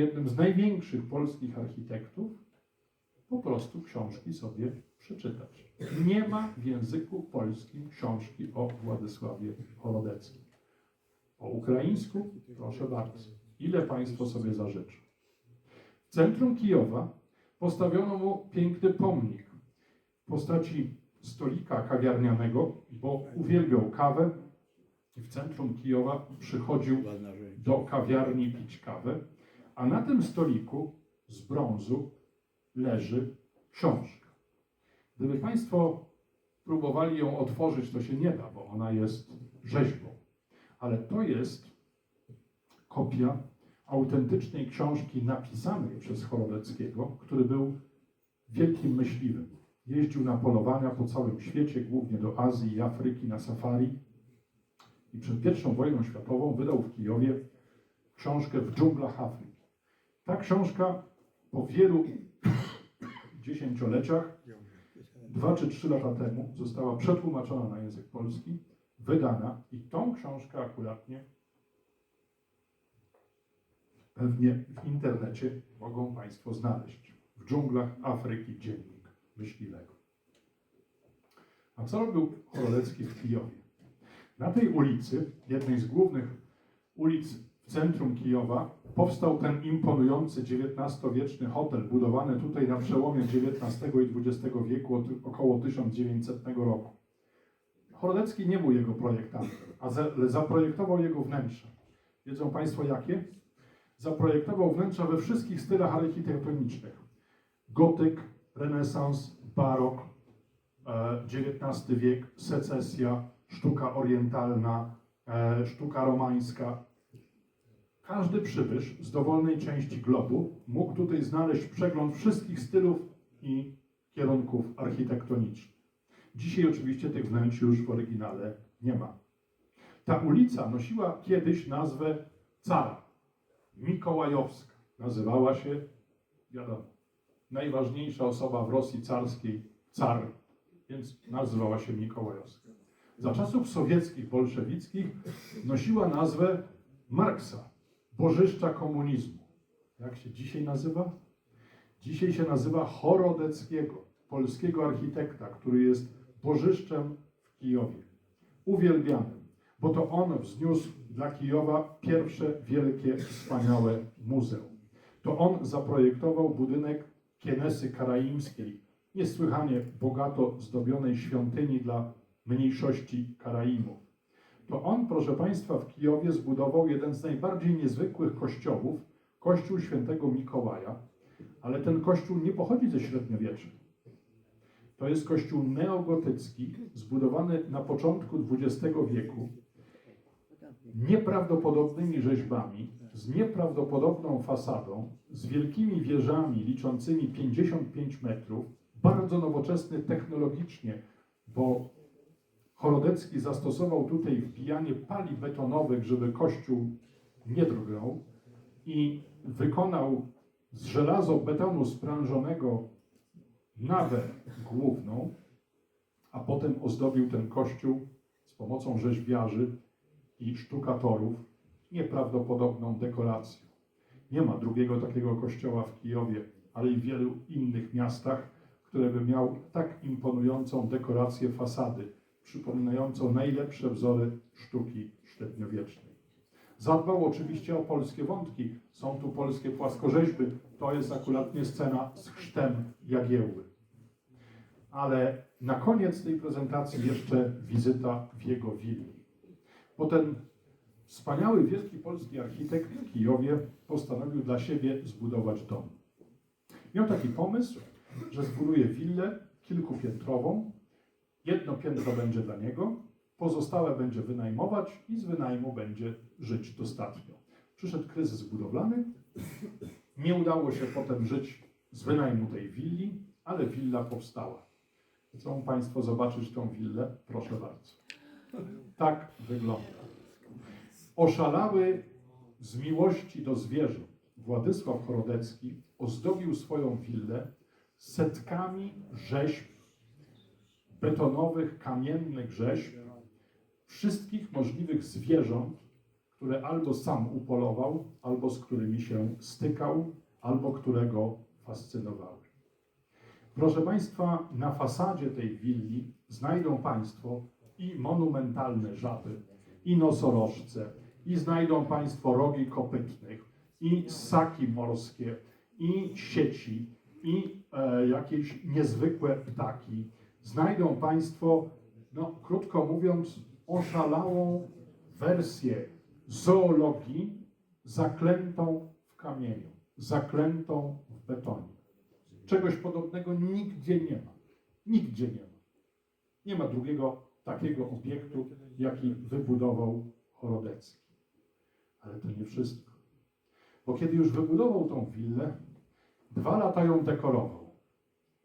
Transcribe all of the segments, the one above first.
jednym z największych polskich architektów, po prostu książki sobie przeczytać. Nie ma w języku polskim książki o Władysławie Chorodeckim. Po ukraińsku, proszę bardzo, ile Państwo sobie zażyczą. W centrum Kijowa postawiono mu piękny pomnik w postaci stolika kawiarnianego, bo uwielbiał kawę i w centrum Kijowa przychodził do kawiarni pić kawę, a na tym stoliku z brązu leży książka. Gdyby Państwo próbowali ją otworzyć, to się nie da, bo ona jest rzeźbą. Ale to jest kopia autentycznej książki napisanej przez Chorobeckiego, który był wielkim myśliwym. Jeździł na polowania po całym świecie, głównie do Azji i Afryki na safari. I przed I wojną światową wydał w Kijowie książkę w dżunglach Afryki. Ta książka po wielu dziesięcioleciach, dwa czy trzy lata temu, została przetłumaczona na język polski, wydana i tą książkę akuratnie pewnie w internecie mogą Państwo znaleźć. W dżunglach Afryki dziennik myśliwego. A co robił Chorolecki w Kijowie? Na tej ulicy, jednej z głównych ulic centrum Kijowa, powstał ten imponujący XIX-wieczny hotel, budowany tutaj na przełomie XIX i XX wieku, od około 1900 roku. Chorolecki nie był jego projektantem, a za- zaprojektował jego wnętrze. Wiedzą Państwo jakie? Zaprojektował wnętrza we wszystkich stylach architektonicznych. Gotyk, renesans, barok, e, XIX wiek, secesja, sztuka orientalna, e, sztuka romańska. Każdy przybysz z dowolnej części globu mógł tutaj znaleźć przegląd wszystkich stylów i kierunków architektonicznych. Dzisiaj oczywiście tych wnętrz już w oryginale nie ma. Ta ulica nosiła kiedyś nazwę Cara. Mikołajowska. Nazywała się, wiadomo, najważniejsza osoba w Rosji carskiej, car, więc nazywała się Mikołajowska. Za czasów sowieckich, bolszewickich nosiła nazwę Marksa, bożyszcza komunizmu. Jak się dzisiaj nazywa? Dzisiaj się nazywa Chorodeckiego, polskiego architekta, który jest bożyszczem w Kijowie. Uwielbianym, bo to on wzniósł dla Kijowa pierwsze wielkie, wspaniałe muzeum. To on zaprojektował budynek Kienesy Karaimskiej, niesłychanie bogato zdobionej świątyni dla mniejszości Karaimów. To on, proszę Państwa, w Kijowie zbudował jeden z najbardziej niezwykłych kościołów, kościół świętego Mikołaja, ale ten kościół nie pochodzi ze średniowiecza. To jest kościół neogotycki, zbudowany na początku XX wieku, nieprawdopodobnymi rzeźbami, z nieprawdopodobną fasadą, z wielkimi wieżami liczącymi 55 metrów, bardzo nowoczesny technologicznie, bo Chorodecki zastosował tutaj wbijanie pali betonowych, żeby kościół nie drgnął i wykonał z żelazo-betonu sprężonego nawę główną, a potem ozdobił ten kościół z pomocą rzeźbiarzy i sztukatorów nieprawdopodobną dekoracją. Nie ma drugiego takiego kościoła w Kijowie, ale i w wielu innych miastach, które by miał tak imponującą dekorację fasady, przypominającą najlepsze wzory sztuki średniowiecznej. Zadbał oczywiście o polskie wątki. Są tu polskie płaskorzeźby. To jest akuratnie scena z chrztem Jagiełły. Ale na koniec tej prezentacji jeszcze wizyta w jego willi. Bo ten wspaniały, wielki polski architekt w Kijowie postanowił dla siebie zbudować dom. Miał taki pomysł, że zbuduje willę kilkupiętrową. Jedno piętro będzie dla niego, pozostałe będzie wynajmować i z wynajmu będzie żyć dostatnio. Przyszedł kryzys budowlany, nie udało się potem żyć z wynajmu tej willi, ale willa powstała. Chcą Państwo zobaczyć tą willę? Proszę bardzo. Tak wygląda. Oszalały z miłości do zwierząt Władysław Chorodecki ozdobił swoją willę setkami rzeźb, betonowych, kamiennych rzeźb, wszystkich możliwych zwierząt, które albo sam upolował, albo z którymi się stykał, albo które go fascynowały. Proszę Państwa, na fasadzie tej willi znajdą Państwo i monumentalne żaby, i nosorożce, i znajdą Państwo rogi kopytnych, i ssaki morskie, i sieci, i e, jakieś niezwykłe ptaki. Znajdą Państwo, no krótko mówiąc, oszalałą wersję zoologii zaklętą w kamieniu, zaklętą w betonie. Czegoś podobnego nigdzie nie ma. Nigdzie nie ma. Nie ma drugiego takiego obiektu, jaki wybudował Chorodecki. Ale to nie wszystko. Bo kiedy już wybudował tą willę, dwa lata ją dekorował.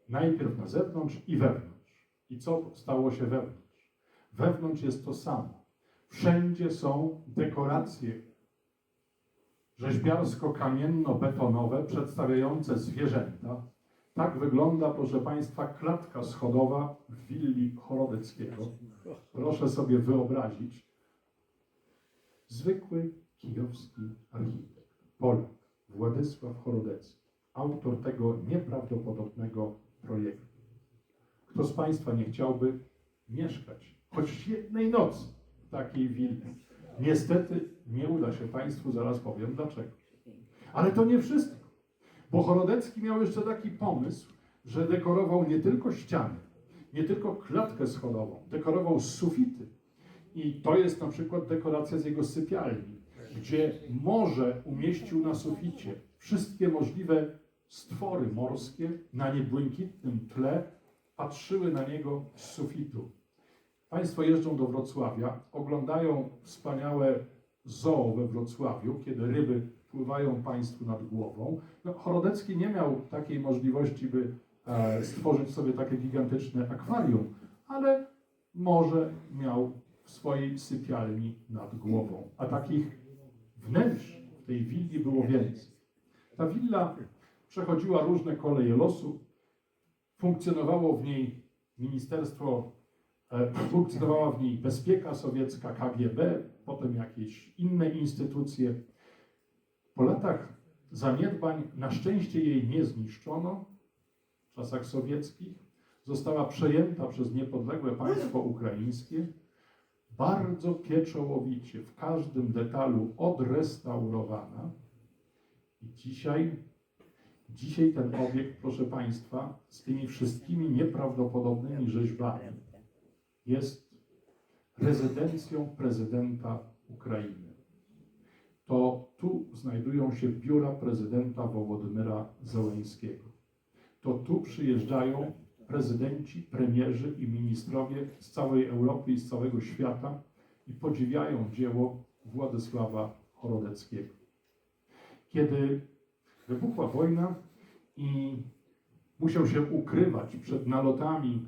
Najpierw na zewnątrz i wewnątrz. I co stało się wewnątrz? Wewnątrz jest to samo. Wszędzie są dekoracje rzeźbiarsko-kamienno-betonowe przedstawiające zwierzęta. Tak wygląda, proszę Państwa, klatka schodowa w willi Chorodeckiego. Proszę sobie wyobrazić, zwykły kijowski architekt, Polak, Władysław Chorodecki, autor tego nieprawdopodobnego projektu. Kto z Państwa nie chciałby mieszkać choć jednej nocy w takiej willi? Niestety nie uda się Państwu, zaraz powiem dlaczego. Ale to nie wszystko, bo Chorodecki miał jeszcze taki pomysł, że dekorował nie tylko ściany, nie tylko klatkę schodową, dekorował sufity. I to jest na przykład dekoracja z jego sypialni, gdzie morze umieścił na suficie wszystkie możliwe stwory morskie na niebłękitnym tle patrzyły na niego z sufitu. Państwo jeżdżą do Wrocławia, oglądają wspaniałe zoo we Wrocławiu, kiedy ryby pływają Państwu nad głową. No, Chorodecki nie miał takiej możliwości, by e, stworzyć sobie takie gigantyczne akwarium, ale morze miał w swojej sypialni nad głową. A takich wnętrz w tej willi było więcej. Ta willa przechodziła różne koleje losu. Funkcjonowało w niej Ministerstwo, e, funkcjonowała w niej bezpieka sowiecka, KGB, potem jakieś inne instytucje. Po latach zaniedbań na szczęście jej nie zniszczono w czasach sowieckich. Została przejęta przez niepodległe państwo ukraińskie. Bardzo pieczołowicie, w każdym detalu odrestaurowana. I dzisiaj Dzisiaj ten obiekt, proszę Państwa, z tymi wszystkimi nieprawdopodobnymi rzeźbami jest rezydencją prezydenta Ukrainy. To tu znajdują się biura prezydenta Wołodymyra Zełenskiego. To tu przyjeżdżają prezydenci, premierzy i ministrowie z całej Europy i z całego świata i podziwiają dzieło Władysława Chorodeckiego. Kiedy wybuchła wojna i musiał się ukrywać przed nalotami.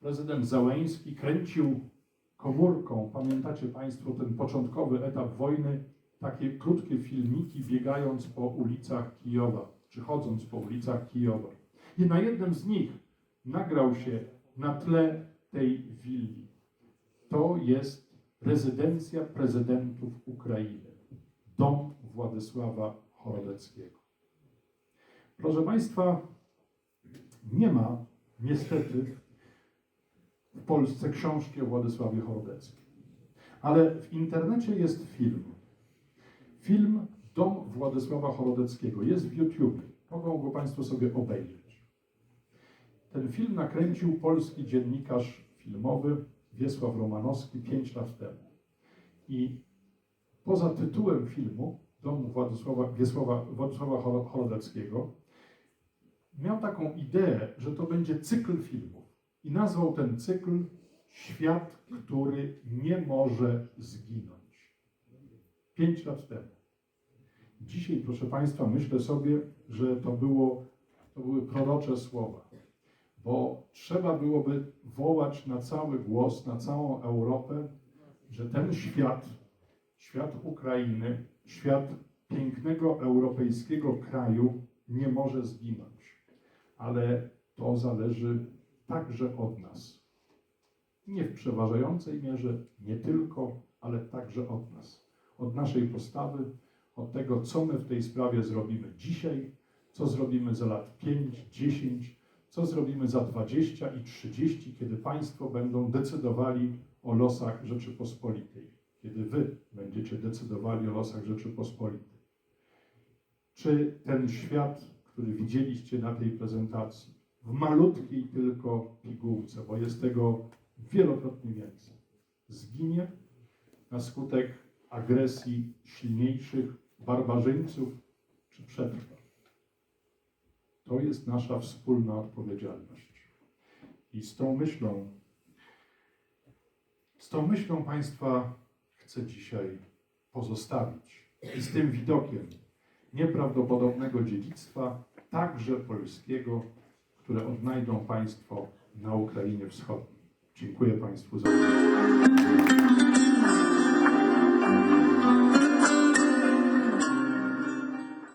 Prezydent Załęski kręcił komórką, pamiętacie Państwo ten początkowy etap wojny, takie krótkie filmiki biegając po ulicach Kijowa, czy chodząc po ulicach Kijowa. I na jednym z nich nagrał się na tle tej willi. To jest rezydencja prezydentów Ukrainy, dom Władysława Chorodeckiego. Proszę Państwa, nie ma niestety w Polsce książki o Władysławie Chorodeckim. Ale w internecie jest film. Film Dom Władysława Chorodeckiego jest w YouTube. Mogą go Państwo sobie obejrzeć. Ten film nakręcił polski dziennikarz filmowy Wiesław Romanowski 5 lat temu. I poza tytułem filmu Dom Władysława, Wiesława, Władysława miał taką ideę, że to będzie cykl filmów. I nazwał ten cykl Świat, który nie może zginąć. Pięć lat temu. Dzisiaj, proszę Państwa, myślę sobie, że to, było, to były prorocze słowa, bo trzeba byłoby wołać na cały głos, na całą Europę, że ten świat, świat Ukrainy, świat pięknego europejskiego kraju nie może zginąć ale to zależy także od nas. Nie w przeważającej mierze, nie tylko, ale także od nas. od naszej postawy, od tego, co my w tej sprawie zrobimy dzisiaj, co zrobimy za lat 5, 10, co zrobimy za 20 i 30, kiedy Państwo będą decydowali o losach Rzeczypospolitej, kiedy Wy będziecie decydowali o losach Rzeczypospolitej. Czy ten świat, który widzieliście na tej prezentacji, w malutkiej tylko pigułce, bo jest tego wielokrotnie więcej, zginie na skutek agresji silniejszych barbarzyńców, czy przetrwa? To jest nasza wspólna odpowiedzialność. I z tą myślą, z tą myślą Państwa chcę dzisiaj pozostawić. I z tym widokiem nieprawdopodobnego dziedzictwa, także polskiego, które odnajdą Państwo na Ukrainie Wschodniej. Dziękuję Państwu za uwagę.